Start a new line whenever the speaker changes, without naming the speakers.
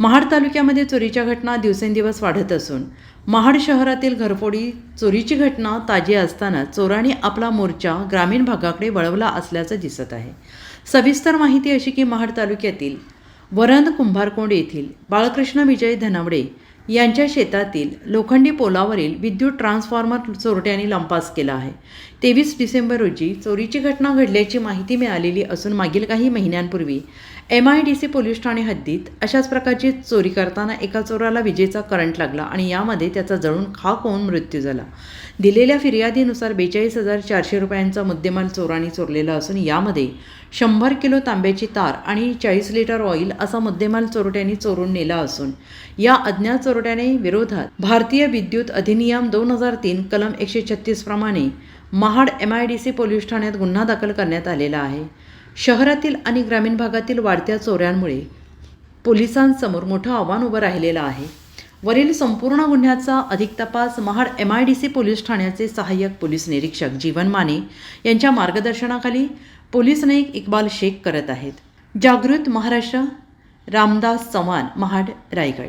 महाड तालुक्यामध्ये चोरीच्या घटना दिवसेंदिवस वाढत असून महाड शहरातील घरफोडी चोरीची घटना ताजी असताना चोरांनी आपला मोर्चा ग्रामीण भागाकडे वळवला असल्याचं दिसत आहे. सविस्तर माहिती अशी की महाड तालुक्यातील वरण कुंभारकोंड येथील बाळकृष्ण विजय धनावडे यांच्या शेतातील लोखंडी पोलावरील विद्युत ट्रान्सफॉर्मर चोरट्याने लंपास केला आहे. तेवीस डिसेंबर रोजी चोरीची घटना घडल्याची माहिती मिळालेली असून मागील काही महिन्यांपूर्वी M I D C police Thane हद्दीत अशाच प्रकारची चोरी करताना एका चोराला विजेचा करंट लागला आणि यामध्ये त्याचा जळून खाक होऊन मृत्यू झाला. दिलेल्या फिर्यादीनुसार बेचाळीस हजार चारशे रुपयांचा मुद्देमाल चोरांनी चोरलेला असून यामध्ये शंभर किलो तांब्याची तार आणि चाळीस लिटर ऑइल असा मुद्देमाल चोरट्यांनी चोरून नेला असून या अज्ञात चोरट्याने विरोधात भारतीय विद्युत अधिनियम दोन हजार तीन कलम एकशे छत्तीस प्रमाणे Mahad M I D C police ठाण्यात गुन्हा दाखल करण्यात आलेला आहे. शहरातील आणि ग्रामीण भागातील वाढत्या चोऱ्यांमुळे पोलिसांसमोर मोठं आव्हान उभं राहिलेलं आहे. वरील संपूर्ण गुन्ह्याचा अधिक तपास Mahad M I D C police ठाण्याचे सहाय्यक पोलीस निरीक्षक जीवन माने यांच्या मार्गदर्शनाखाली पोलीस नाईक इक्बाल शेख करत आहेत. जागृत महाराष्ट्र रामदास चव्हाण महाड रायगड.